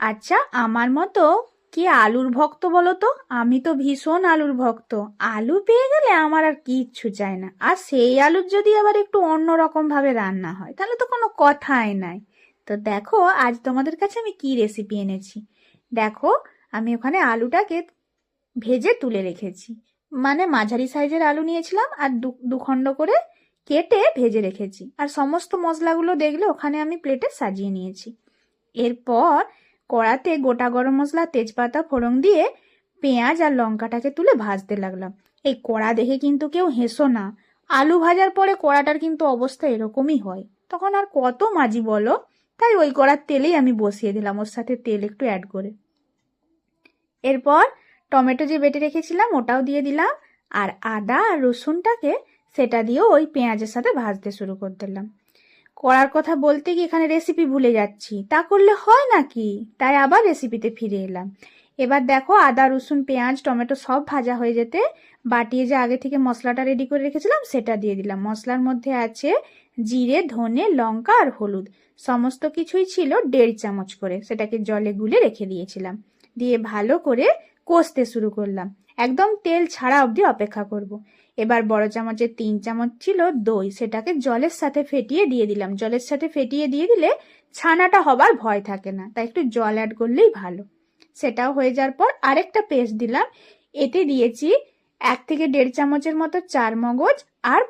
আচ্ছা আমার মতো কি আলুর ভক্ত বলো তো? আমি তো ভীষণ আলুর ভক্ত। আলু পেয়ে গেলে আমার আর কিচ্ছু চাই না। আর সেই আলুর যদি আবার একটু অন্যরকম ভাবে রান্না হয়, তাহলে তো কোনো কথাই নাই। তো দেখো, আজ তোমাদের কাছে আমি কি রেসিপি এনেছি। দেখো, আমি ওখানে আলুটাকে ভেজে তুলে রেখেছি। মানে মাঝারি সাইজের আলু নিয়েছিলাম আর দুখণ্ড করে কেটে ভেজে রেখেছি। আর সমস্ত মশলাগুলো দেখলে ওখানে আমি প্লেটে সাজিয়ে নিয়েছি। এরপর কড়াতে গোটা গরম মশলা, তেজপাতা, ফোড়ন দিয়ে পেঁয়াজ আর লঙ্কাটাকে তুলে ভাজতে লাগলাম। এই কড়া দেখে কিন্তু কেউ হেসো না। আলু ভাজার পরে কড়াটার কিন্তু অবস্থা এরকমই হয়। তখন আর কত মাজি বলো? তাই ওই কড়ার তেলেই আমি বসিয়ে দিলাম, ওর সাথে তেল একটু অ্যাড করে। এরপর টমেটো যে বেটে রেখেছিলাম, ওটাও দিয়ে দিলাম। আর আদা আর রসুনটাকে সেটা দিয়েও ওই পেঁয়াজের সাথে ভাজতে শুরু করে দিলাম। করার কথা বলতে গিয়ে এখানে রেসিপি ভুলে যাচ্ছি। তা করলে হয় নাকি? তাই আবার রেসিপিতে ফিরে এলাম। এবার দেখো আদা, রসুন, পেঁয়াজ, টমেটো সব ভাজা হয়ে যেতে বাটিয়ে যে আগে থেকে মশলাটা রেডি করে রেখেছিলাম, সেটা দিয়ে দিলাম। মশলার মধ্যে আছে জিরে, ধনে, লঙ্কা আর হলুদ। সমস্ত কিছুই ছিল দেড় চামচ করে। সেটাকে জলে গুলে রেখে দিয়েছিলাম। দিয়ে ভালো করে কষতে শুরু করলাম। একদম তেল ছাড়া অবধি অপেক্ষা করব। এবার বড় চামচের তিন চামচ ছিল দই, সেটাকে জলের সাথে ফেটিয়ে দিয়ে দিলাম। জলের সাথে ফেটিয়ে দিয়ে দিলে ছানাটা হবার ভয় থাকে না, তাই একটু জল অ্যাড করলেই ভালো। সেটাও হয়ে যাওয়ার পর আরেকটা পেস্ট দিলাম। এতে দিয়েছি এক থেকে দেড় চামচের মতো চার মগজ আর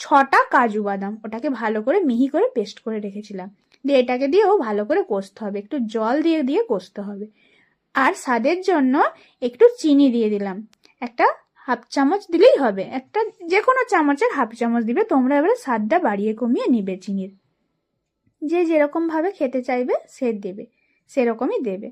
ছটা কাজু বাদাম। ওটাকে ভালো করে মিহি করে পেস্ট করে রেখেছিলাম। দিয়ে এটাকে দিয়েও ভালো করে কষতে হবে, একটু জল দিয়ে দিয়ে কষতে হবে। আর স্বাদের জন্য একটু চিনি দিয়ে দিলাম। একটা হাফ চামচ দিলেই হবে। একটা যে কোনো চামচের হাফ চামচ দিবে, তোমরা এবারে স্বাদটা বাড়িয়ে কমিয়ে নিবে চিনির। যে যেরকম ভাবে খেতে চাইবে, সে দেবে, সেরকমই দেবে।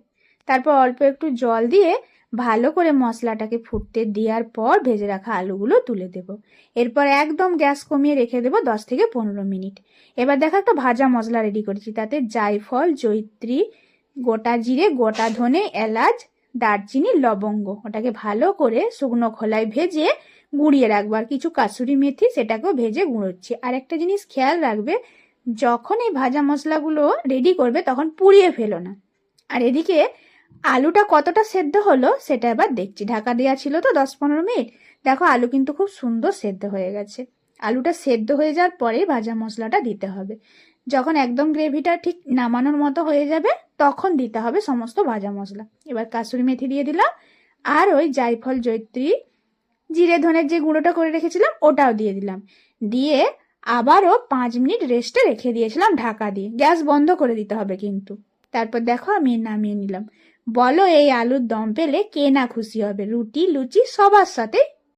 তারপর অল্প একটু জল দিয়ে ভালো করে মশলাটাকে ফুটতে দেওয়ার পর ভেজে রাখা আলুগুলো তুলে দেব। এরপর একদম গ্যাস কমিয়ে রেখে দেবো দশ থেকে পনেরো মিনিট। এবার দেখো একটা ভাজা মশলা রেডি করেছি, তাতে জায়ফল জৈত্রী গোটা জিরে, গোটা ধনে, এলাচ দারচিনি লবঙ্গ। ওটাকে ভালো করে শুকনো খোলায় ভেজে গুঁড়িয়ে রাখব। আর কিছু কাসুরি মেথি সেটাকেও ভেজে গুঁড়োচ্ছি। আর একটা জিনিস খেয়াল রাখবে, যখন এই ভাজা মশলাগুলো রেডি করবে তখন পুড়িয়ে ফেলো না। আর এদিকে আলুটা কতটা সেদ্ধ হলো সেটা এবার দেখছি। ঢাকা দেওয়া ছিল তো দশ পনেরো মিনিট। দেখো আলু কিন্তু খুব সুন্দর সেদ্ধ হয়ে গেছে। আলুটা সেদ্ধ হয়ে যাওয়ার পরেই ভাজা মশলাটা দিতে হবে। যখন একদম গ্রেভিটা ঠিক নামানোর মতো হয়ে যাবে তখন দিতে হবে সমস্ত ভাজা মশলা। এবার কাসুরি মেথি দিয়ে দিলাম, আর ওই জায়ফল জৈত্রী জিরে, ধনের যে গুঁড়োটা করে রেখেছিলাম, ওটাও দিয়ে দিলাম। দিয়ে আবারও পাঁচ মিনিট রেস্টে রেখে দিয়েছিলাম ঢাকা দিয়ে। গ্যাস বন্ধ করে দিতে হবে কিন্তু। তারপর দেখো আমি নামিয়ে নিলাম। বলো এই আলুর দম পেলে কে না খুশি হবে? রুটি, লুচি, সবার সাথে